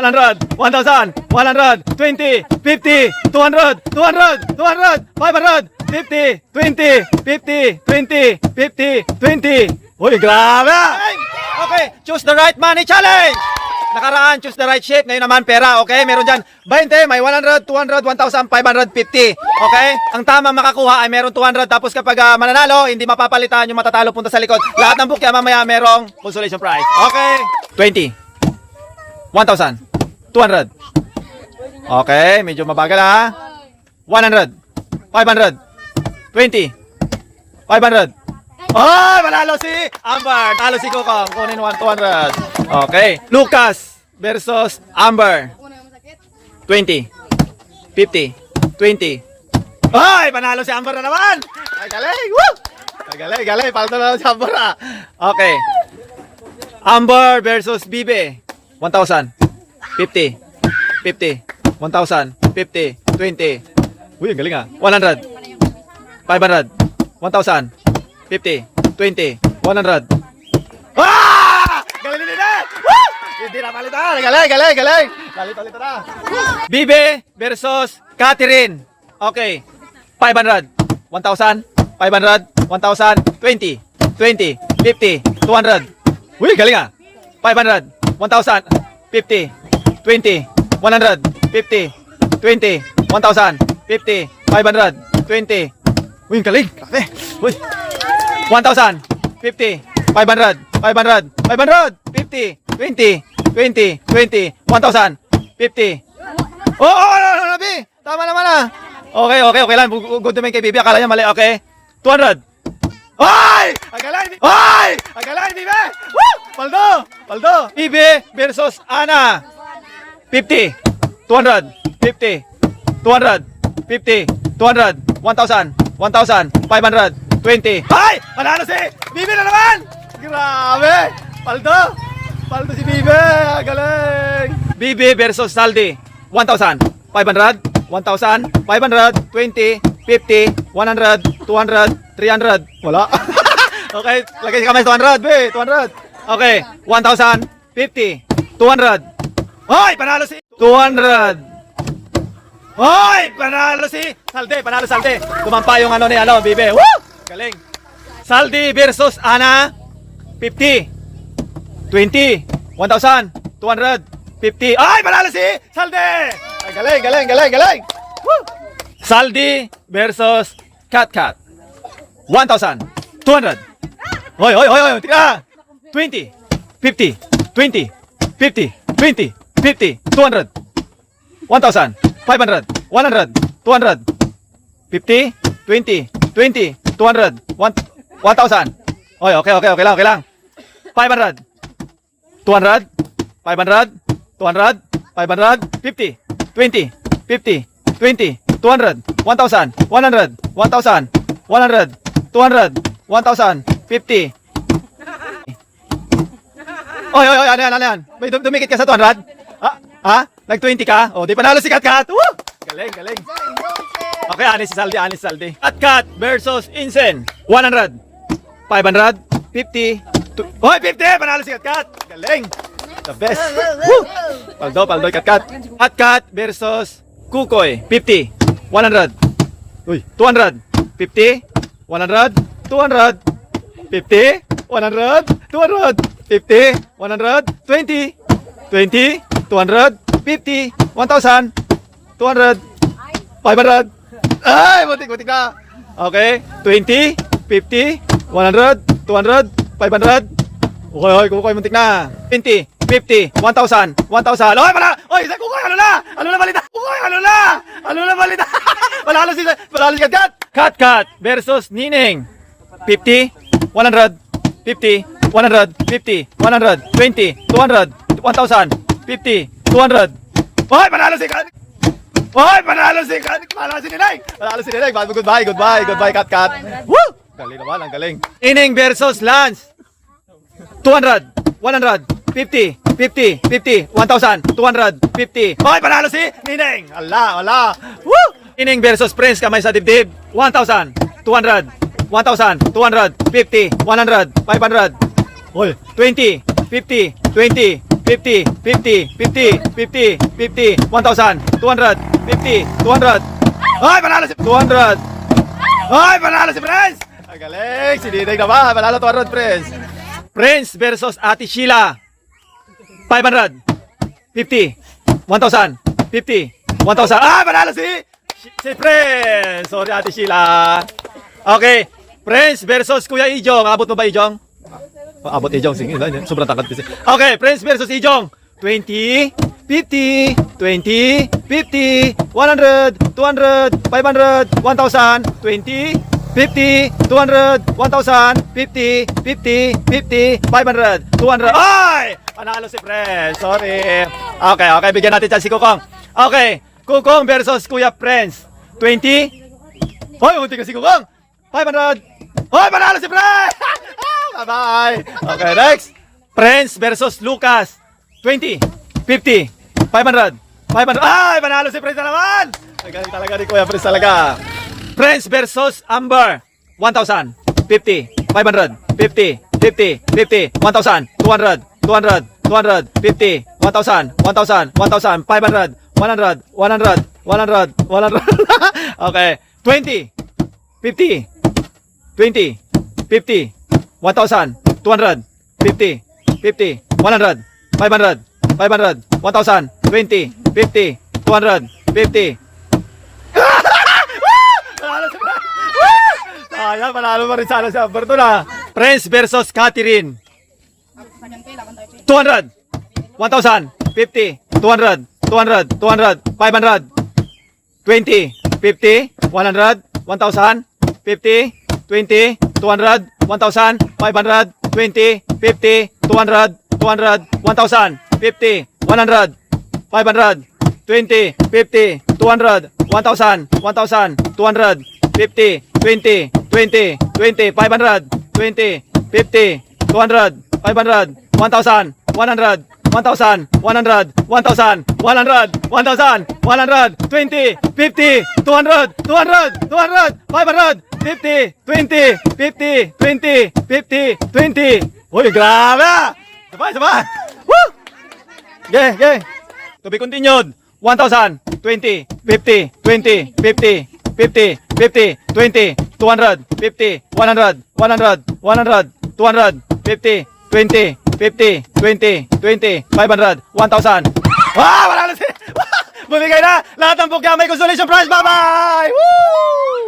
100, 1,000, 100, 20, 50, 200, 200, 200, 500, 50, 20, 50, 20, 50, 20. Uy, grabe! Okay, choose the right money challenge! Nakaraan, choose the right shape. Ngayon naman, pera. Okay, meron dyan 20, may 100, 200, 1,550. Okay? Ang tama makakuha ay meron 200. Tapos kapag ah, mananalo, hindi mapapalitan yung matatalo punta sa likod. Lahat ng bukya mamaya merong consolation prize. Okay? 20. 1,000. 200. Okay, medyo mabagal ha. 100. 500. 20. 500. Oh, manalo si Amber. Talo si Kokong. Kunin 1 200. Okay. Lucas versus Amber. 20. 50. 20. Ay, panalo si Amber na naman. Ay, galing. Woo! Ay, galing, galing. Palto na si Amber ah. Okay. Amber versus Bibe. 1,000. 50. 50. 1,000. 50. 20. Uy, ang galing ah. 100. 500. 1,000. 50, 20, 100. Ah! Galing din eh! Woo! Hindi na palitan. Galing, galing, galing. Galit, galit na. Bibe versus Catherine. Okay. 500, 1,000, 500, 1,000, 20, 20, 50, 200. Uy, galing ah. 500, 1,000, 50, 20, 100, 50, 20, 1,000, 50, 500, 20. Uy, ang galing. Grabe. Uy. 1,000, 50, 500, 500, 500, 50, 20, 20, 20, 1,000, 50. Oo, oh, oh, oh, oh, Nabi! Tama naman ah. Okay, okay, okay lang. Good to make kay Bibi. Akala niya mali. Okay. 200. Ay! Agalan! Ay! Agalan, Bibi! Woo! Paldo! Paldo! Bibi versus Ana. 50, 200, 50, 200, 50, 200, 1,000, 1,000, 500, 20. Ay! Panalo si Bibi na naman! Grabe! Paldo! Paldo si Bibi! Galing! Bibi versus Saldi. 1,000, 500, 1,000, 500, 20, 50, 100, 200, 300. Wala. okay, lagay si kamay sa 200, be. 200. Okay, 1,000, 50, 200. Hoy, panalo si 200. Hoy, panalo si Salde, panalo Salde. Kumampa yung ano ni ano, Bibe. Woo! Galing. Saldi versus Ana 50 20 1,000 200 50 Ay, panalo si Saldi! Ay, galing, galing, galing, galing. Woo! Saldi versus Cat Cat 1,000 200 Hoy, hoy, hoy, hoy, tira! 20 50 20 50 20 50 200 1,000 500 100 200 50, 20, 20, 200, 1, 1,000. Okay, okay, okay, okay lang, okay lang. 500, 200, 500, 200, 500, 50, 20, 50, 20, 200, 1,000, 100, 1,000, 100, 200, 1,000, 50. Oy, oy, oy, ano yan, ano yan? May dum- dumikit ka sa 200? Ha? Ha? Nag-20 ka? O, di panalo si Kat Kat. Woo! Galing, galing. Okay, anis si Saldi, anis si Saldi. Kat Kat versus Insen. 100. 500. 50. tu- Hoy, 50! Panalo si Kat Kat. Galing. The best. Woo! Paldo, paldo, Kat Kat. Kat Kat versus Kukoy. 50. 100. Uy, 200. 50. 100. 200. 50. 100. 200. 50. 100. 20. 20. 200. 50. 1,000. 200. 500. Ay, butik-butik na. Okay. 20, 50, 100, 200, 500. Okay, okay, kukoy, muntik na. 20, 50, 1,000, 1,000. Okay, pala. Oy, sa kukoy, ano na? Ano na balita? Kukoy, ano na? Ano na balita? Palalo si, palalo si Kat Kat. Kat Kat versus Nining. 50, 100, 50, 100, 50, 100, 20, 200, 1,000, 50, 200. Oy, panalo si Kat. Hoy, panalo si Kat. Panalo si Ninay. Panalo si Ninay. Goodbye, goodbye, goodbye, Kat Kat. Woo! Galing naman, ang galing. Ining versus Lance. 200, 100, 50, 50, 50, 1,000, 200, 50. Hoy, panalo si Nining. Ala, ala. Woo! Ining versus Prince kamay sa dibdib. 1,000, 200, 1,000, 200, 50, 100, 500. Hoy, 20, 50, 20, 50, 50, 50, 50, 50, 1,000, 200, 50, 200. Ay, panalo si 200. Ay, panalo si Prince! Ang galing, si Dineng naman. Panalo 200, Prince. Prince versus Ate Sheila. 500, 50, 1,000, 50, 1,000. Ah, panalo si, si Prince. Sorry, Ate Sheila. Okay, Prince versus Kuya Ijong. Abot mo ba, Ijong? Oh, abot Ijong. Sige, sobrang tangkad kasi. Okay, Prince versus Ijong. 20, 50, 20, 50, 100, 200, 500, 1,000, 20, 50, 200, 1,000, 50, 50, 50, 500, 200. Ay! Panalo si Prince. Sorry. Okay, okay. Bigyan natin dyan si Kukong. Okay. Kukong versus Kuya Prince. 20. Hoy, unti ka si Kukong. 500. Hoy, panalo si Prince! Bye-bye. Okay, next. Prince versus Lucas. 20, 50, 500, 500. Ay, panalo si Prince na naman! Ay, galing talaga ni Kuya Prince talaga. Prince versus Amber. 1,000, 50, 500, 50, 50, 50, 1,000, 200, 200, 200, 50, 1,000, 1,000, 1,000, 500, 100, 100, 100, 100. okay. 20, 50, 20, 50, 1,000, 200, 50, 50, 100, 500, 500, 1,000, 20, 50, 200, 50. Panalo si Prince! Sayang, panalo pa rin sana si Amber doon ah. Prince versus Catherine. 200, 1,000, 50, 200, 200, 200, 500, 20, 50, 100, 1,000, 50, 20, 200, 1,000, 500, 20, 50, 200, 200, 1,000, 50, 100, 500, 20, 50, 200, 1,000, 1,000, 200, 50, 20, 20, 20, 500, 20, 50, 200, 500, 1,000, 100, 1,000, 100, 1,000, 100, 1,000, 100, 20, 50, 200, 200, 200, 500, 50, 20, 50, 20, 50, 20. Uy, grabe! Sabay, sabay! Woo! Okay, okay. To be continued. 1,000, 20, 50, 20, 50, 50, 50, 20, 200, 50, 100, 100, 100, 200, 50, 20, 50, 20, 20, 500, 1,000. Wow! Wala na si... Bumigay na! Lahat ng bukya may consolation prize! Bye-bye! Woo!